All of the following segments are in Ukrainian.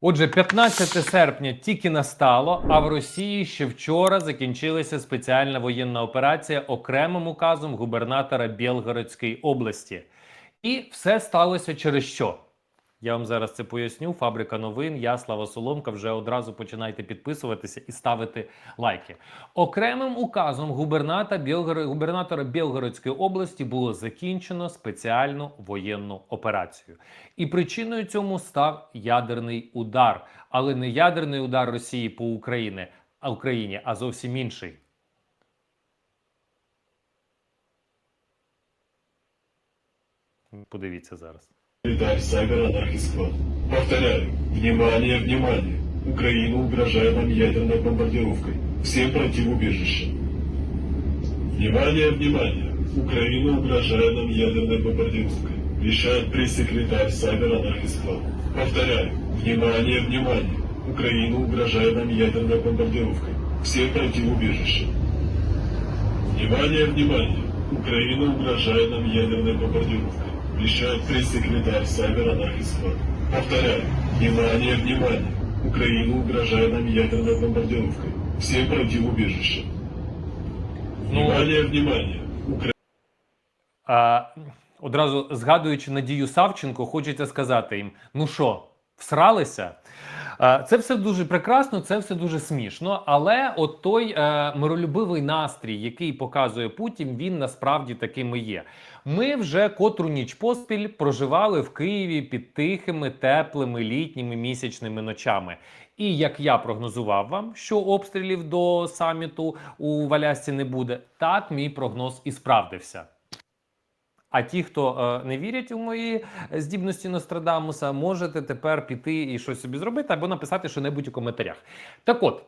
Отже, 15 серпня тільки настало, а в Росії ще вчора закінчилася спеціальна воєнна операція окремим указом губернатора Білгородської області. І все сталося через що? Я вам зараз це поясню. Фабрика новин. Я Слава Соломка. Вже одразу починайте підписуватися і ставити лайки. Окремим указом губернатора Білгородської області було закінчено спеціальну воєнну операцію. І причиною цьому став ядерний удар, але не ядерний удар Росії по Україні, а Україні, а зовсім інший. Подивіться зараз. Секретарь Сайбер Анархисклад. Повторяю, внимание, внимание. Украина угрожает нам ядерной бомбардировкой. Всем пройти в убежище. Внимание, внимание. Украина угрожает нам ядерной бомбардировкой. Решает пресс-секретарь Сайбер Анархисклад. Повторяю, внимание, внимание. Украина угрожает нам ядерной бомбардировкой. Всем пройти в убежище. Внимание, внимание. Украина угрожает нам ядерной бомбардировкой. Решает пресс-секретарь Сайбер Анархисклад. Повторяю, внимание, внимание. Украина угрожает нам ядерной бомбардировкой. Всем против убежища. убежище. Внимание, внимание. Украина А, одразу згадуючи Надію Савченко, хочеться сказати їм: ну що, всралися? А, Це все дуже прекрасно, це все дуже смішно. Але от той е, миролюбивий настрій, який показує Путін, він насправді таким і є. Ми вже котру ніч поспіль проживали в Києві під тихими, теплими літніми місячними ночами. І як я прогнозував вам, що обстрілів до саміту у Валясці не буде, так мій прогноз і справдився. А ті, хто е, не вірять у мої здібності Нострадамуса, можете тепер піти і щось собі зробити або написати що-небудь у коментарях. Так от.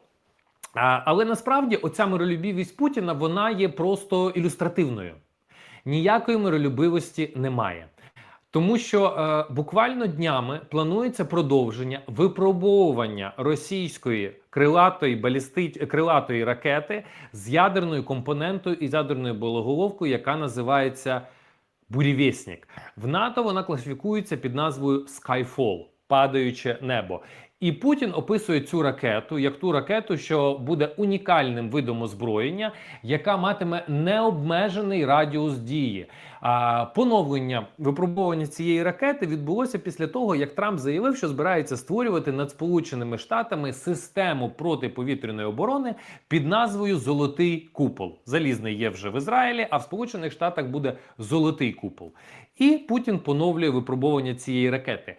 Але насправді оця миролюбівість Путіна вона є просто ілюстративною. Ніякої миролюбивості немає. Тому що е, буквально днями планується продовження випробовування російської крилатої балісти... крилатої ракети з ядерною компонентою і з ядерною боєголовкою, яка називається Бурєвєснік. В НАТО вона класифікується під назвою Skyfall падаюче небо. І Путін описує цю ракету як ту ракету, що буде унікальним видом озброєння, яка матиме необмежений радіус дії. А поновлення випробування цієї ракети відбулося після того, як Трамп заявив, що збирається створювати над Сполученими Штатами систему протиповітряної оборони під назвою Золотий купол. Залізний є вже в Ізраїлі, а в Сполучених Штатах буде золотий купол. І Путін поновлює випробування цієї ракети.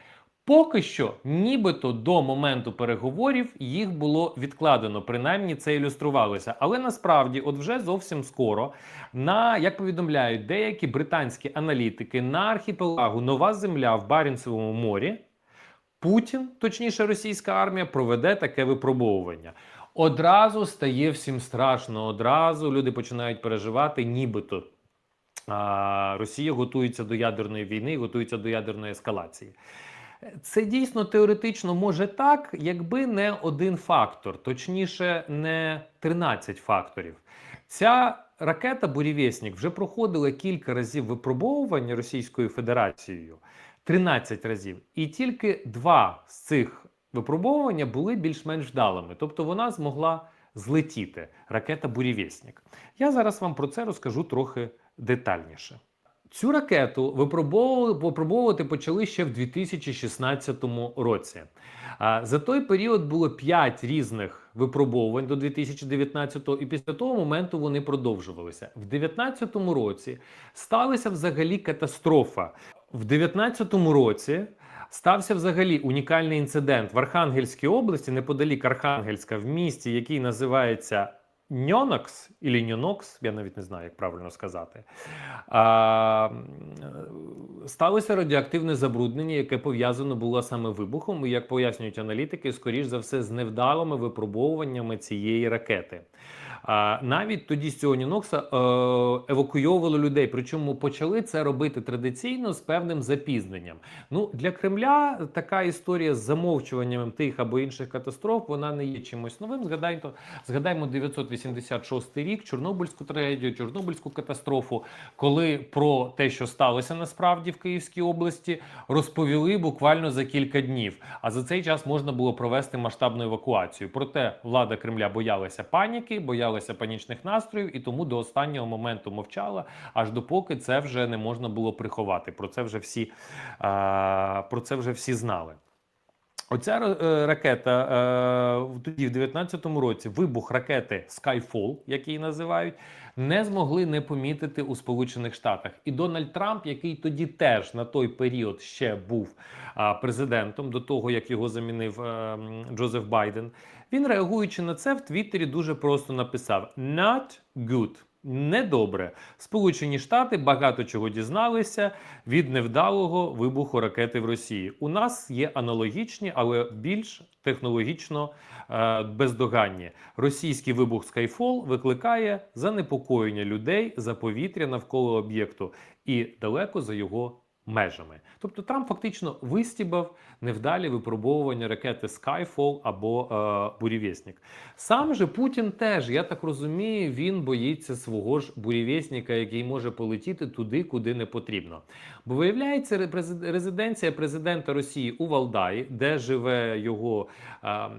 Поки що, нібито до моменту переговорів їх було відкладено, принаймні це ілюструвалося. Але насправді, от вже зовсім скоро, на як повідомляють деякі британські аналітики, на архіпелагу Нова Земля в Барінцевому морі, Путін, точніше, російська армія, проведе таке випробовування. Одразу стає всім страшно. Одразу люди починають переживати, нібито Росія готується до ядерної війни, готується до ядерної ескалації. Це дійсно теоретично може так, якби не один фактор, точніше, не 13 факторів. Ця ракета Бурєвєснік вже проходила кілька разів випробовування Російською Федерацією 13 разів, і тільки два з цих випробовування були більш-менш вдалими. Тобто вона змогла злетіти ракета Бурєвєснік. Я зараз вам про це розкажу трохи детальніше. Цю ракету випробовували випробовувати почали ще в 2016 році. За той період було 5 різних випробовувань до 2019-го, і після того моменту вони продовжувалися. В 2019 році сталася взагалі катастрофа. В 2019 році стався взагалі унікальний інцидент в Архангельській області, неподалік Архангельська, в місті, який називається Ньонокс і Ньонокс, я навіть не знаю, як правильно сказати. А, сталося радіоактивне забруднення, яке пов'язано було саме вибухом, і як пояснюють аналітики, скоріш за все, з невдалими випробовуваннями цієї ракети. А, навіть тоді з цього Нінокса е, евакуйовували людей. Причому почали це робити традиційно з певним запізненням. Ну для Кремля така історія з замовчуванням тих або інших катастроф вона не є чимось новим. Згадаймо, згадаймо 986 рік, Чорнобильську трагедію, Чорнобильську катастрофу, коли про те, що сталося насправді в Київській області, розповіли буквально за кілька днів. А за цей час можна було провести масштабну евакуацію. Проте влада Кремля боялася паніки, боялася панічних настроїв і тому до останнього моменту мовчала, аж допоки це вже не можна було приховати. Про це вже всі, про це вже всі знали. Оця е, ракета е, тоді, в 19-му році, вибух ракети Skyfall, як її називають, не змогли не помітити у Сполучених Штатах. І Дональд Трамп, який тоді теж на той період ще був президентом, до того як його замінив е, Джозеф Байден, він реагуючи на це в Твіттері дуже просто написав: Not good. Недобре. Сполучені Штати багато чого дізналися від невдалого вибуху ракети в Росії. У нас є аналогічні, але більш технологічно е, бездоганні. Російський вибух Skyfall викликає занепокоєння людей за повітря навколо об'єкту і далеко за його межами. Тобто Трамп фактично вистібав невдалі випробовування ракети Skyfall або е, бурєвєснік. Сам же Путін теж, я так розумію, він боїться свого ж бурєвєсника, який може полетіти туди, куди не потрібно. Бо виявляється, резиденція президента Росії у Валдаї, де живе його. е,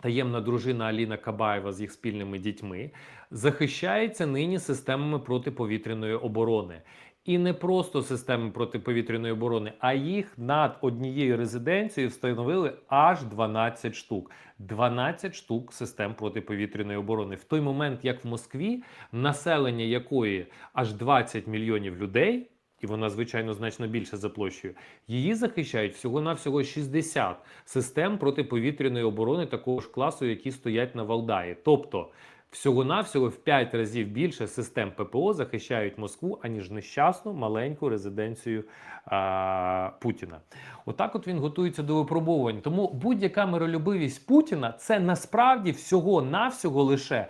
Таємна дружина Аліна Кабаєва з їх спільними дітьми захищається нині системами протиповітряної оборони. І не просто системи протиповітряної оборони, а їх над однією резиденцією встановили аж 12 штук. 12 штук систем протиповітряної оборони. В той момент, як в Москві, населення якої аж 20 мільйонів людей, і вона, звичайно, значно більше за площею, її захищають всього-навсього 60 систем протиповітряної оборони такого ж класу, які стоять на Валдаї. Тобто всього-навсього в 5 разів більше систем ППО захищають Москву, аніж нещасну маленьку резиденцію а, Путіна. Отак, от він готується до випробувань. Тому будь-яка миролюбивість Путіна це насправді всього-навсього лише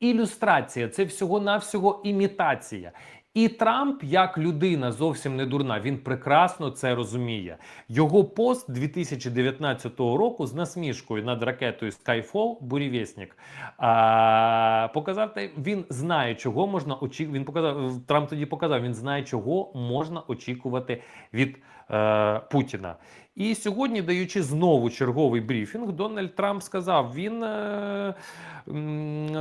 ілюстрація, це всього-навсього імітація. І Трамп, як людина зовсім не дурна, він прекрасно це розуміє. Його пост 2019 року з насмішкою над ракетою Skyfall бурєвєснік а, показав він знає, чого можна очікувати. Він показав Трамп тоді показав, він знає, чого можна очікувати від е, Путіна. І сьогодні, даючи знову черговий брифінг, Дональд Трамп сказав: він е,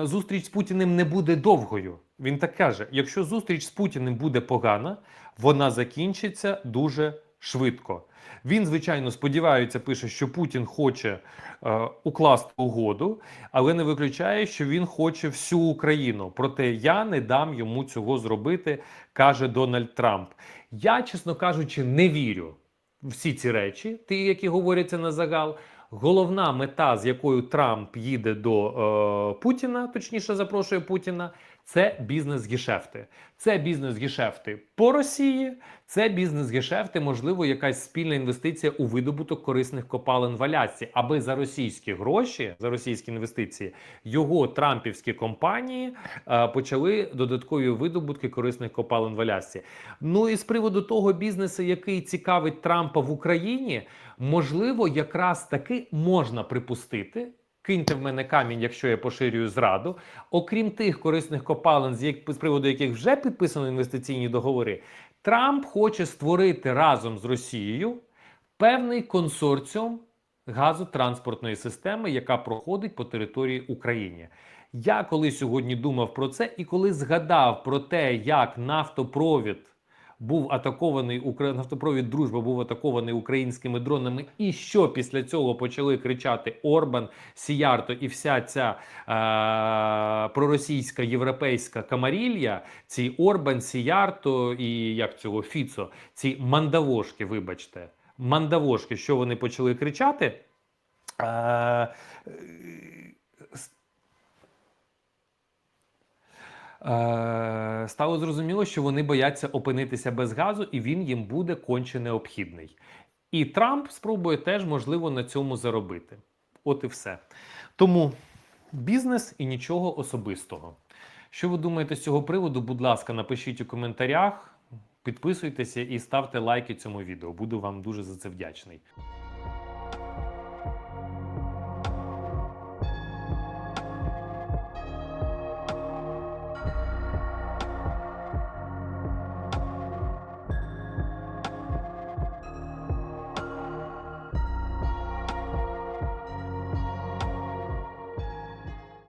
зустріч з Путіним не буде довгою. Він так каже: якщо зустріч з Путіним буде погана, вона закінчиться дуже швидко. Він, звичайно, сподівається, пише, що Путін хоче е, укласти угоду, але не виключає, що він хоче всю Україну. Проте я не дам йому цього зробити, каже Дональд Трамп. Я, чесно кажучи, не вірю всі ці речі, ті, які говоряться на загал. Головна мета, з якою Трамп їде до е, Путіна, точніше запрошує Путіна, це бізнес-гешефти. Це бізнес-гешефти по Росії, це бізнес-гешефти, можливо, якась спільна інвестиція у видобуток корисних копалин в Алясці, аби за російські гроші, за російські інвестиції, його трампівські компанії е, почали додаткові видобутки корисних копалин в Алясці. Ну і з приводу того бізнесу, який цікавить Трампа в Україні, можливо, якраз таки можна припустити. Киньте в мене камінь, якщо я поширюю зраду. Окрім тих корисних копалин, з, приводу яких вже підписано інвестиційні договори, Трамп хоче створити разом з Росією певний консорціум газотранспортної системи, яка проходить по території України. Я коли сьогодні думав про це, і коли згадав про те, як нафтопровід був атакований нафтопровід Дружба був атакований українськими дронами, і що після цього почали кричати Орбан, Сіярто і вся ця е- проросійська європейська камарілья, ці Орбан, Сіярто і як цього Фіцо, ці мандавошки, вибачте, мандавошки, що вони почали кричати. Е, стало зрозуміло, що вони бояться опинитися без газу, і він їм буде конче необхідний. І Трамп спробує теж, можливо, на цьому заробити. От і все. Тому Бізнес і нічого особистого. Що ви думаєте з цього приводу? Будь ласка, напишіть у коментарях, підписуйтеся і ставте лайки цьому відео. Буду вам дуже за це вдячний.